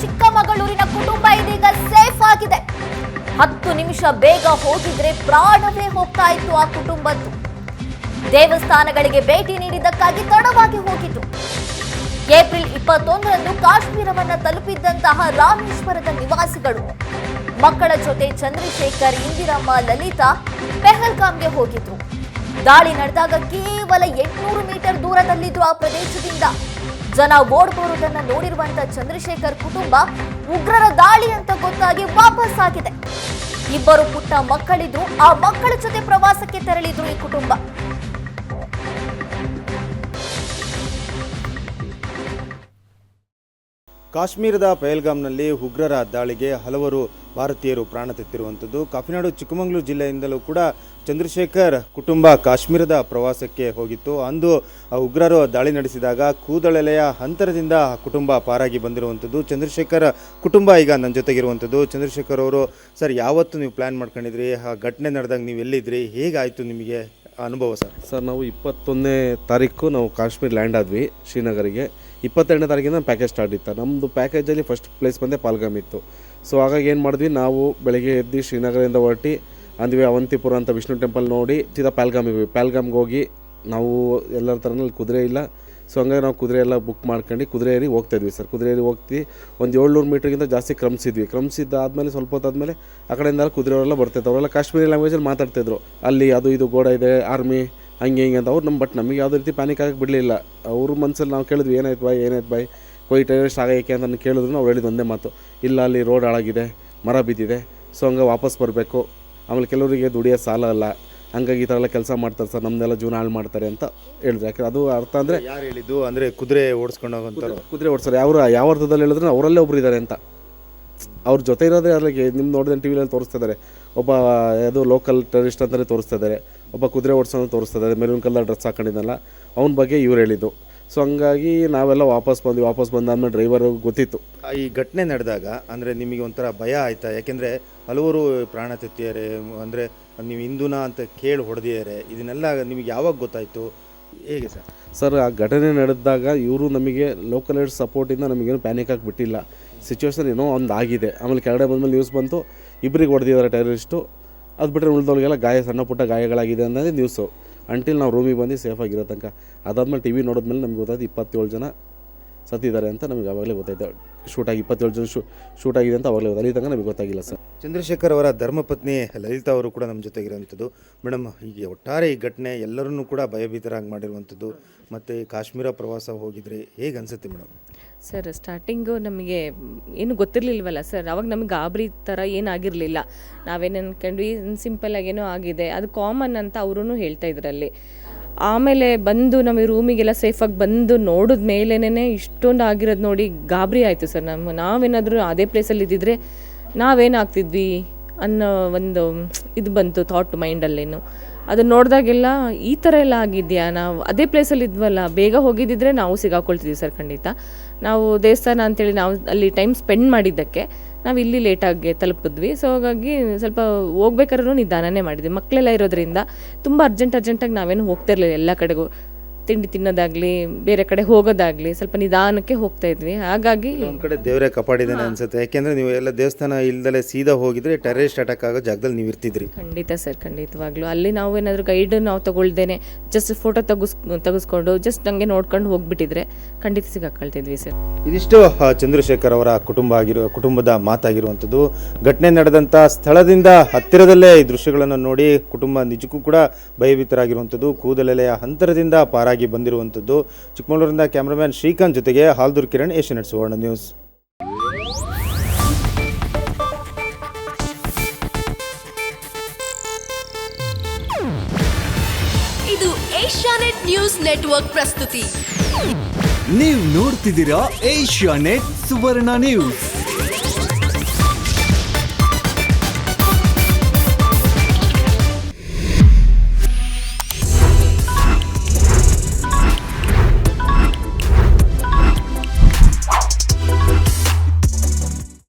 ಚಿಕ್ಕಮಗಳೂರಿನ ಕುಟುಂಬ ಇದೀಗ ಸೇಫ್ ಆಗಿದೆ. ಹತ್ತು ನಿಮಿಷ ಬೇಗ ಹೋಗಿದ್ರೆ ಪ್ರಾಣವೇ ಹೋಗ್ತಾ ಇತ್ತು ಆ ಕುಟುಂಬದ್ದು. ದೇವಸ್ಥಾನಗಳಿಗೆ ಭೇಟಿ ನೀಡಿದ್ದಕ್ಕಾಗಿ ತಡವಾಗಿ ಹೋಗಿತು ಏಪ್ರಿಲ್ ಇಪ್ಪತ್ತೊಂದರಂದು ಕಾಶ್ಮೀರವನ್ನ ತಲುಪಿದ್ದಂತಹ ರಾಮೇಶ್ವರದ ನಿವಾಸಿಗಳು. ಮಕ್ಕಳ ಜೊತೆ ಚಂದ್ರಶೇಖರ್, ಇಂದಿರಮ್ಮ, ಲಲಿತಾ ಪೆಹಲ್ಗಾಮ್ಗೆ ಹೋಗಿದ್ರು. ದಾಳಿ ನಡೆದಾಗ ಕೇವಲ ಎಂಟುನೂರು ಮೀಟರ್ ದೂರದಲ್ಲಿದ್ದು ಆ ಪ್ರದೇಶದಿಂದ. ಜನ ಓಡ್ ಬರುವುದನ್ನ ನೋಡಿರುವಂತ ಚಂದ್ರಶೇಖರ್ ಕುಟುಂಬ ಉಗ್ರರ ದಾಳಿ ಅಂತ ಗೊತ್ತಾಗಿ ವಾಪಸ್ ಆಗಿದೆ. ಇಬ್ಬರು ಪುಟ್ಟ ಮಕ್ಕಳಿದ್ರು, ಆ ಮಕ್ಕಳ ಜೊತೆ ಪ್ರವಾಸಕ್ಕೆ ತೆರಳಿದ್ರು ಈ ಕುಟುಂಬ. ಕಾಶ್ಮೀರದ ಪಹಲ್ಗಾಮ್ನಲ್ಲಿ ಉಗ್ರರ ದಾಳಿಗೆ ಹಲವರು ಭಾರತೀಯರು ಪ್ರಾಣ ತೆತ್ತಿರುವಂಥದ್ದು. ಕಾಫಿನಾಡು ಚಿಕ್ಕಮಗಳೂರು ಜಿಲ್ಲೆಯಿಂದಲೂ ಕೂಡ ಚಂದ್ರಶೇಖರ್ ಕುಟುಂಬ ಕಾಶ್ಮೀರದ ಪ್ರವಾಸಕ್ಕೆ ಹೋಗಿತ್ತು. ಅಂದು ಉಗ್ರರು ದಾಳಿ ನಡೆಸಿದಾಗ ಕೂದಳೆಲೆಯ ಅಂತರದಿಂದ ಕುಟುಂಬ ಪಾರಾಗಿ ಬಂದಿರುವಂಥದ್ದು. ಚಂದ್ರಶೇಖರ್ ಕುಟುಂಬ ಈಗ ನನ್ನ ಜೊತೆಗಿರುವಂಥದ್ದು. ಚಂದ್ರಶೇಖರ್ ಅವರು, ಸರ್, ಯಾವತ್ತು ನೀವು ಪ್ಲ್ಯಾನ್ ಮಾಡ್ಕೊಂಡಿದ್ರಿ? ಆ ಘಟನೆ ನಡೆದಾಗ ನೀವು ಎಲ್ಲಿದ್ರಿ? ಹೇಗಾಯಿತು ನಿಮಗೆ ಅನುಭವ ಸರ್? ಸರ್, ನಾವು ಇಪ್ಪತ್ತೊಂದನೇ ತಾರೀಕು ನಾವು ಕಾಶ್ಮೀರ್ ಲ್ಯಾಂಡ್ ಆದ್ವಿ ಶ್ರೀನಗರಿಗೆ. ಇಪ್ಪತ್ತೆರಡನೇ ತಾರೀಕಿಂದ ಪ್ಯಾಕೇಜ್ ಸ್ಟಾರ್ಟ್ ಇತ್ತು. ನಮ್ಮದು ಪ್ಯಾಕೇಜಲ್ಲಿ ಫಸ್ಟ್ ಪ್ಲೇಸ್ ಬಂದೆ ಪಾಲ್ಗಾಮ್ ಇತ್ತು. ಸೊ ಹಾಗಾಗಿ ಏನು ಮಾಡಿದ್ವಿ, ನಾವು ಬೆಳಗ್ಗೆ ಎದ್ದು ಶ್ರೀನಗರದಿಂದ ಹೊರಟಿ ಅಂದ್ವಿ ಅವಂತಿಪುರ ಅಂತ ವಿಷ್ಣು ಟೆಂಪಲ್ ನೋಡಿ ಸೀದಾ ಪ್ಯಾಲ್ಗಾಮಿಗೆ ಹೋಗಿ ಪ್ಯಾಲ್ಗಾಮ್ಗೆ ಹೋಗಿ ನಾವು ಎಲ್ಲರ ಥರನಲ್ಲಿ ಕುದುರೆ ಇಲ್ಲ. ಸೊ ಹಂಗಾಗಿ ನಾವು ಕುದುರೆ ಎಲ್ಲ ಬುಕ್ ಮಾಡ್ಕೊಂಡು ಕುದುರೆ ಏರಿ ಹೋಗ್ತಾ ಇದ್ವಿ ಸರ್. ಕುದುರೆ ಏರಿ ಹೋಗ್ತೀವಿ ಒಂದು ಏಳ್ನೂರು ಮೀಟ್ರಿಗಿಂತ ಜಾಸ್ತಿ ಕ್ರಮಿಸಿದ್ವಿ. ಕ್ರಮಿಸಿದ್ದಾದಮೇಲೆ ಸ್ವಲ್ಪ ಹೊತ್ತಾದಮೇಲೆ ಆ ಕಡೆಯಿಂದ ಕುದುರೆಯವರೆಲ್ಲ ಬರ್ತಾಯಿತ್ತು ಅವರೆಲ್ಲ ಕಾಶ್ಮೀರಿ ಲ್ಯಾಂಗ್ವೇಜಲ್ಲಿ ಮಾತಾಡ್ತಿದ್ರು ಅಲ್ಲಿ ಅದು ಇದು ಗೋಡ ಇದೆ ಆರ್ಮಿ ಹಂಗೆ ಹಿಂಗೆ ಅಂತ. ಅವ್ರು ನಮ್ಮ ಬಟ್ ನಮಗೆ ಯಾವುದೇ ರೀತಿ ಪ್ಯಾನಿಕ್ ಆಗಕ್ಕೆ ಬಿಡಲಿಲ್ಲ. ಅವ್ರ ಮನಸ್ಸಲ್ಲಿ ನಾವು ಕೇಳಿದ್ವಿ, ಏನಾಯ್ತು ಬಾಯ್ ಏನಾಯ್ತು ಬಾಯ್. ಕೊಯ್ ಟೆರರಿಸ್ಟ್ ಆಗೈಕೆ ಅಂತ ಕೇಳಿದ್ರು ಅವ್ರು ಹೇಳಿದ ಒಂದೇ ಮಾತು. ಇಲ್ಲ ಅಲ್ಲಿ ರೋಡ್ ಹಾಳಾಗಿದೆ ಮರ ಬಿದ್ದಿದೆ ಸೊ ಹಂಗೆ ವಾಪಸ್ ಬರಬೇಕು. ಆಮೇಲೆ ಕೆಲವರಿಗೆ ದುಡಿಯೋ ಸಾಲ ಅಲ್ಲ. ಹಂಗಾಗಿ ಈ ಥರ ಎಲ್ಲ ಕೆಲಸ ಮಾಡ್ತಾರೆ ಸರ್ ನಮ್ಮದೆಲ್ಲ ಜೀವನ ಹಾಳು ಮಾಡ್ತಾರೆ ಅಂತ ಹೇಳಿದ್ರು. ಯಾಕೆ ಅದು ಅರ್ಥ ಅಂದರೆ ಯಾರು ಹೇಳಿದ್ದು? ಅಂದರೆ ಕುದುರೆ ಓಡಿಸ್ಕೊಂಡು ಹೋಗೋಂಥವ್ರು ಕುದುರೆ ಓಡಿಸ್ತಾರೆ ಯಾವ ಯಾವ ಅರ್ಥದಲ್ಲಿ ಹೇಳಿದ್ರೆ ಅವರಲ್ಲೇ ಒಬ್ರು ಇದ್ದಾರೆ ಅಂತ. ಅವ್ರ ಜೊತೆ ಇರೋದೇ ಅಲ್ಲಿಗೆ ನಿಮ್ಮ ನೋಡಿದ್ರೆ ಟಿ ವಿಯಲ್ಲಿ ತೋರಿಸ್ತಾ ಇದ್ದಾರೆ. ಒಬ್ಬ ಯಾವುದು ಲೋಕಲ್ ಟೆರರಿಸ್ಟ್ ಅಂತಲೇ ತೋರಿಸ್ತಾ ಇದ್ದಾರೆ. ಒಬ್ಬ ಕುದುರೆ ಓಡಿಸೋದು ತೋರಿಸ್ತಾ ಇದ್ದಾರೆ. ಮೆರೂನ್ ಕಲರ್ ಡ್ರೆಸ್ ಹಾಕೊಂಡಿದ್ದಲ್ಲ ಅವನ ಬಗ್ಗೆ ಇವ್ರು ಹೇಳಿದ್ದು. ಸೊ ಹಂಗಾಗಿ ನಾವೆಲ್ಲ ವಾಪಸ್ ಬಂದ್ವಿ. ವಾಪಸ್ ಬಂದಾದ್ಮೇಲೆ ಡ್ರೈವರ್ ಗೊತ್ತಿತ್ತು. ಈ ಘಟನೆ ನಡೆದಾಗ ಅಂದರೆ ನಿಮಗೆ ಒಂಥರ ಭಯ ಆಯ್ತಾ? ಯಾಕೆಂದರೆ ಹಲವರು ಪ್ರಾಣ ತೆತ್ತಿಯಾರೆ ಅಂದರೆ ನೀವು ಹಿಂದೂನಾ ಅಂತ ಕೇಳಿ ಹೊಡೆದಿದ್ದಾರೆ. ಇದನ್ನೆಲ್ಲ ನಿಮಗೆ ಯಾವಾಗ ಗೊತ್ತಾಯಿತು? ಹೇಗೆ ಸರ್? ಸರ್ ಆ ಘಟನೆ ನಡೆದಾಗ ಇವರು ನಮಗೆ ಲೋಕಲ್ ಏಡ್ ಸಪೋರ್ಟಿಂದ ನಮಗೇನು ಪ್ಯಾನಿಕ್ ಆಗಿಬಿಟ್ಟಿಲ್ಲ ಸಿಚುವೇಶನ್ ಏನೋ ಒಂದು ಆಗಿದೆ ಆಮೇಲೆ ಕೆಳಗಡೆ ಬಂದಮೇಲೆ ನ್ಯೂಸ್ ಬಂತು ಇಬ್ಬರಿಗೆ ಹೊಡೆದಿದ್ದಾರೆ ಟೆರರಿಸ್ಟು ಅದು ಬಿಟ್ಟರೆ ಉಳಿದವ್ರಿಗೆಲ್ಲ ಗಾಯ ಸಣ್ಣ ಪುಟ್ಟ ಗಾಯಗಳಾಗಿದೆ ಅನ್ನೋದೇ ನ್ಯೂಸು ಅಂಟಿಲ್ ನಾವು ರೂಮಿಗೆ ಬಂದು ಸೇಫಾಗಿರೋ ತನಕ. ಅದಾದ್ಮೇಲೆ ಟಿ ವಿ ನೋಡಿದ್ಮೇಲೆ ನಮ್ಗೆ ಗೊತ್ತಾಯ್ತು ಇಪ್ಪತ್ತೇಳು ಜನ ಸತ್ತಿದ್ದಾರೆ ಅಂತ ನಮಗೆ ಆವಾಗಲೇ ಗೊತ್ತಾಯ್ತು. ಶೂಟ್ ಆಗಿ ಇಪ್ಪತ್ತೇಳು ಜನ ಶೂ ಶೂಟ್ ಆಗಿದೆ ಅಂತ ಅವಾಗಲೇ ಅಲ್ಲಿ ತನಕ ನಮಗೆ ಗೊತ್ತಾಗಿಲ್ಲ ಸರ್. ಚಂದ್ರಶೇಖರ್ ಅವರ ಧರ್ಮಪತ್ನಿ ಲಲಿತಾ ಅವರು ಕೂಡ ನಮ್ಮ ಜೊತೆಗಿರುವಂಥದ್ದು ಮೇಡಮ್ ಈಗ ಒಟ್ಟಾರೆ ಈ ಘಟನೆ ಎಲ್ಲರನ್ನೂ ಕೂಡ ಭಯಭೀತರಾಗಿ ಮಾಡಿರುವಂಥದ್ದು. ಮತ್ತು ಕಾಶ್ಮೀರ ಪ್ರವಾಸ ಹೋಗಿದ್ರೆ ಹೇಗೆ ಅನಿಸುತ್ತೆ ಮೇಡಮ್? ಸರ್ ಸ್ಟಾರ್ಟಿಂಗು ನಮಗೆ ಏನು ಗೊತ್ತಿರಲಿಲ್ವಲ್ಲ ಸರ್, ಅವಾಗ ನಮಗೆ ಗಾಬರಿ ಥರ ಏನಾಗಿರಲಿಲ್ಲ ನಾವೇನು ಅನ್ಕೊಂಡ್ವಿ ಸಿಂಪಲ್ ಆಗೇನೋ ಆಗಿದೆ. ಅದು ಕಾಮನ್ ಅಂತ ಅವರು ಹೇಳ್ತಾ ಇದ್ರಲ್ಲಿ. ಆಮೇಲೆ ಬಂದು ನಮಗೆ ರೂಮಿಗೆಲ್ಲ ಸೇಫಾಗಿ ಬಂದು ನೋಡಿದ ಮೇಲೇನೆ ಇಷ್ಟೊಂದು ಆಗಿರೋದು ನೋಡಿ ಗಾಬರಿ ಆಯಿತು ಸರ್ ನಮ್ಮ ನಾವೇನಾದರೂ ಅದೇ ಪ್ಲೇಸಲ್ಲಿ ಇದ್ದಿದ್ರೆ ನಾವೇನಾಗ್ತಿದ್ವಿ ಅನ್ನೋ ಒಂದು ಇದು ಬಂತು ಥಾಟ್ ಮೈಂಡಲ್ಲೇನು ಅದು ನೋಡಿದಾಗೆಲ್ಲ ಈ ಥರ ಎಲ್ಲ ಆಗಿದೆಯಾ? ನಾವು ಅದೇ ಪ್ಲೇಸಲ್ಲಿ ಇದ್ವಲ್ಲ, ಬೇಗ ಹೋಗಿದ್ದಿದ್ರೆ ನಾವು ಸಿಗಾಕೊಳ್ತಿದ್ವಿ ಸರ್ ಖಂಡಿತ. ನಾವು ದೇವಸ್ಥಾನ ಅಂತೇಳಿ ನಾವು ಅಲ್ಲಿ ಟೈಮ್ ಸ್ಪೆಂಡ್ ಮಾಡಿದ್ದಕ್ಕೆ ನಾವು ಇಲ್ಲಿ ಲೇಟಾಗಿ ತಲುಪಿದ್ವಿ ಸೊ ಹಾಗಾಗಿ ಸ್ವಲ್ಪ ಹೋಗ್ಬೇಕಾದ್ರೂ ನಿಧಾನನೇ ಮಾಡಿದ್ವಿ. ಮಕ್ಕಳೆಲ್ಲ ಇರೋದ್ರಿಂದ ತುಂಬ ಅರ್ಜೆಂಟ್ ಅರ್ಜೆಂಟಾಗಿ ನಾವೇನು ಹೋಗ್ತಿರ್ಲಿಲ್ಲ ಎಲ್ಲ ಕಡೆಗೂ. ತಿಂಡಿ ತಿನ್ನೋದಾಗ್ಲಿ ಬೇರೆ ಕಡೆ ಹೋಗೋದಾಗ್ಲಿ ಸ್ವಲ್ಪ ನಿಧಾನಕ್ಕೆ ಹೋಗ್ತಾ ಇದ್ವಿ. ಹಾಗಾಗಿ ಒಂದು ಕಡೆ ದೇವರೇ ಕಾಪಾಡಿದ್ದಾನೆ ಅನ್ಸುತ್ತೆ. ಯಾಕೆಂದ್ರೆ ನೀವು ಎಲ್ಲ ದೇವಸ್ಥಾನ ಇಲ್ದಲೇ ಸೀದಾ ಹೋಗಿದ್ರೆ ಟೆರರಿಸ್ಟ್ ಅಟ್ಯಾಕ್ ಆಗೋ ಜಾಗದಲ್ಲಿ ನೀವು ಇರ್ತಿದ್ರಿ. ಖಂಡಿತ ಸರ್ ಖಂಡಿತವಾಗ್ಲೂ. ಅಲ್ಲಿ ನಾವು ಏನಾದರೂ ಗೈಡ್ ನಾವು ತಗೊಳ್ದೇನೆ ಜಸ್ಟ್ ಫೋಟೋ ತಗಸ್ ತಗಸ್ಕೊಂಡು ಜಸ್ಟ್ ನಂಗೆ ನೋಡ್ಕೊಂಡು ಹೋಗ್ಬಿಟ್ಟಿದ್ರೆ ಖಂಡಿತ ಸಿಗಾಕೊಳ್ತಿದ್ವಿ ಸರ್. ಇದಿಷ್ಟು ಆ, ಚಂದ್ರಶೇಖರ್ ಅವರ ಕುಟುಂಬ ಆಗಿರೋ ಕುಟುಂಬದ ಮಾತಾಗಿರುವಂಥದ್ದು. ಘಟನೆ ನಡೆದಂಥ ಸ್ಥಳದಿಂದ ಹತ್ತಿರದಲ್ಲೇ ಈ ದೃಶ್ಯಗಳನ್ನು ನೋಡಿ ಕುಟುಂಬ ನಿಜಕ್ಕೂ ಕೂಡ ಭಯಭೀತರಾಗಿರುವಂಥದ್ದು. ಕೂದಲೆಲೆಯ ಹಂತರದಿಂದ ಪಾರಾಗಿ ಬಂದಿರುವಂಥದ್ದು ಚಿಕ್ಕಮಗಳೂರಿಂದ ಕ್ಯಾಮ್ರಾಮ್ಯಾನ್ ಶ್ರೀಕಾಂತ್ ಜೊತೆಗೆ ಹಾಲ್ದೂರ್ ಕಿರಣ್ ಏಷ್ಯನೆಟ್ ಸುವರ್ಣ ನ್ಯೂಸ್. ಇದು ಏಷ್ಯಾನೆಟ್ ನ್ಯೂಸ್ ನೆಟ್ವರ್ಕ್ ಪ್ರಸ್ತುತಿ. ನೀವು ನೋಡ್ತಿದ್ದೀರಾ ಏಷ್ಯಾ ನೆಟ್ ಸುವರ್ಣ ನ್ಯೂಸ್.